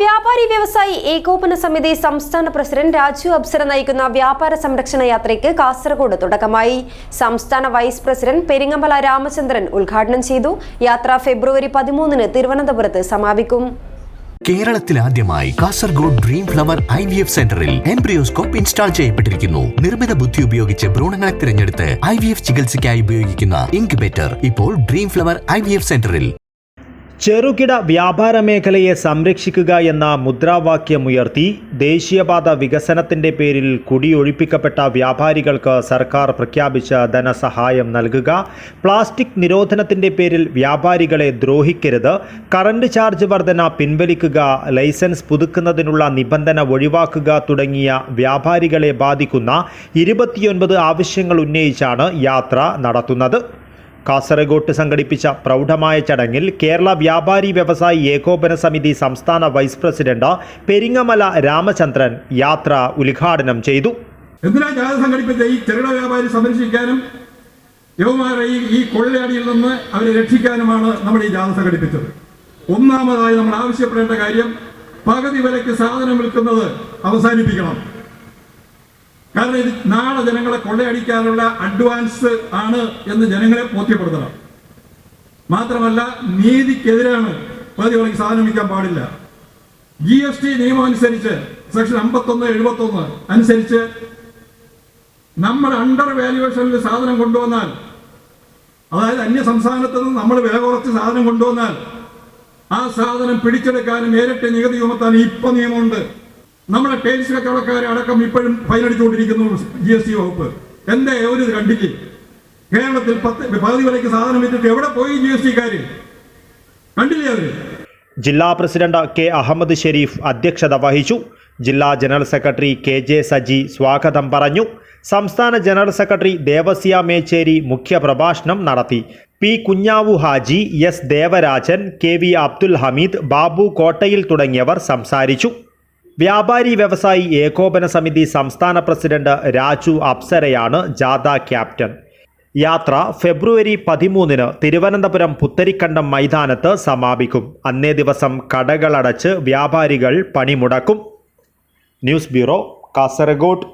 വ്യാപാരി വ്യവസായി ഏകോപന സമിതി സംസ്ഥാന പ്രസിഡന്റ് രാജു അപ്സര നയിക്കുന്ന വ്യാപാര സംരക്ഷണ യാത്രയ്ക്ക് കാസർഗോഡ് തുടക്കമായി. സംസ്ഥാന വൈസ് പ്രസിഡന്റ് പെരിങ്ങമല രാമചന്ദ്രൻ ഉദ്ഘാടനം ചെയ്തു. യാത്ര ഫെബ്രുവരി പതിമൂന്നിന് തിരുവനന്തപുരത്ത് സമാപിക്കും. കേരളത്തിൽ ആദ്യമായി Kasaragod dream flower I V F സെന്ററിൽ എംബ്രിയോസ്കോപ്പ് ഇൻസ്റ്റാൾ ചെയ്യപ്പെട്ടിരിക്കുന്നു. നിർമ്മിത ബുദ്ധി ഉപയോഗിച്ച് ഭ്രൂണങ്ങളെ തിരഞ്ഞെടുത്ത് ഐ വി എഫ് ചികിത്സയ്ക്കായി ഉപയോഗിക്കുന്ന ഇൻക്യുബേറ്റർ ഇപ്പോൾ Dream Flower I V F സെന്ററിൽ. ചെറുകിട വ്യാപാര മേഖലയെ സംരക്ഷിക്കുക എന്ന മുദ്രാവാക്യമുയർത്തി ദേശീയപാത വികസനത്തിന്റെ പേരിൽ കുടിയൊഴിപ്പിക്കപ്പെട്ട വ്യാപാരികൾക്ക് സർക്കാർ പ്രഖ്യാപിച്ച ധനസഹായം നൽകുക. പ്ലാസ്റ്റിക് നിരോധനത്തിന്റെ പേരിൽ വ്യാപാരികളെ ദ്രോഹിക്കരുത്. കറണ്ട് ചാർജ് വർധന പിൻവലിക്കുക ലൈസൻസ് പുതുക്കുന്നതിനുള്ള നിബന്ധന ഒഴിവാക്കുക തുടങ്ങിയ വ്യാപാരികളെ ബാധിക്കുന്ന ഇരുപത്തിയൊൻപത് ആവശ്യങ്ങൾ ഉന്നയിച്ചാണ് യാത്ര നടത്തുന്നത്. കാസർഗോട്ട് സംഘടിപ്പിച്ച പ്രൗഢമായ ചടങ്ങിൽ കേരള വ്യാപാരി വ്യവസായി ഏകോപന സമിതി സംസ്ഥാന വൈസ് പ്രസിഡന്റ് പെരിങ്ങമല രാമചന്ദ്രൻ യാത്ര ഉദ്ഘാടനം ചെയ്തു. എന്തിനാ ജാഥ സംഘടിപ്പിച്ച ഈ ചെറുകിട വ്യാപാരി സംരക്ഷിക്കാനും യവമാരെ ഈ കൊള്ളയാടിയിൽ നിന്ന് അവരെ രക്ഷിക്കാനുമാണ് നമ്മൾ ഈ ജാഥ സംഘടിപ്പിച്ചത്. ഒന്നാമതായി നമ്മൾ ആവശ്യപ്പെടേണ്ട കാര്യം പകുതി വിലയ്ക്ക് സാധനം വിൽക്കുന്നത് അവസാനിപ്പിക്കണം. കാരണം ഇത് നാളെ ജനങ്ങളെ കൊള്ളയടിക്കാനുള്ള അഡ്വാൻസ് ആണ് എന്ന് ജനങ്ങളെ ബോധ്യപ്പെടുത്തണം. മാത്രമല്ല നീതിക്കെതിരാണ് വിലയ്ക്ക് സാധനം വിൽക്കാൻ പാടില്ല. ജി എസ് ടി നിയമം അനുസരിച്ച് സെക്ഷൻ അമ്പത്തൊന്ന് എഴുപത്തൊന്ന് അനുസരിച്ച് നമ്മൾ അണ്ടർ വാല്യുവേഷനിൽ സാധനം കൊണ്ടുവന്നാൽ അതായത് അന്യ സംസ്ഥാനത്ത് നിന്ന് നമ്മൾ വില കുറച്ച് സാധനം കൊണ്ടുവന്നാൽ ആ സാധനം പിടിച്ചെടുക്കാനും നേരിട്ട് നികുതി ചുമത്താനും ഇപ്പൊ നിയമമുണ്ട്. നമ്മുടെ ടൈൽസ് കച്ചവടക്കാരെ അടക്കം ഇപ്പോഴും ഫൈനടിച്ചുകൊണ്ടിരിക്കുന്നു ജി എസ് ടി വകുപ്പ്. എന്റെ ഒരു കണ്ടിക്ക് കേരളത്തിൽ പത്ത് പകുതി വിലയ്ക്ക് സാധനം വിറ്റിട്ട് എവിടെ പോയി ജി എസ് ടിക്കാര് കണ്ടില്ലേ അവർ? ജില്ലാ പ്രസിഡന്റ് കെ അഹമ്മദ് ഷെരീഫ് അധ്യക്ഷത വഹിച്ചു. ജില്ലാ general secretary K J Saji സ്വാഗതം പറഞ്ഞു. സംസ്ഥാന ജനറൽ സെക്രട്ടറി ദേവസ്യ മേച്ചേരി മുഖ്യപ്രഭാഷണം നടത്തി. P Kunjavu Haji S Devarajan K V Abdul Hameed Babu Kottayil തുടങ്ങിയവർ സംസാരിച്ചു. വ്യാപാരി വ്യവസായി ഏകോപന സമിതി സംസ്ഥാന പ്രസിഡന്റ് രാജു അപ്സരയാണ് ജാഥ ക്യാപ്റ്റൻ. യാത്ര ഫെബ്രുവരി പതിമൂന്നിന് തിരുവനന്തപുരം പുത്തരിക്കണ്ടം മൈതാനത്ത് സമാപിക്കും. അന്നേ ദിവസം കടകളടച്ച് വ്യാപാരികൾ പണിമുടക്കും. News bureau Kasaragod.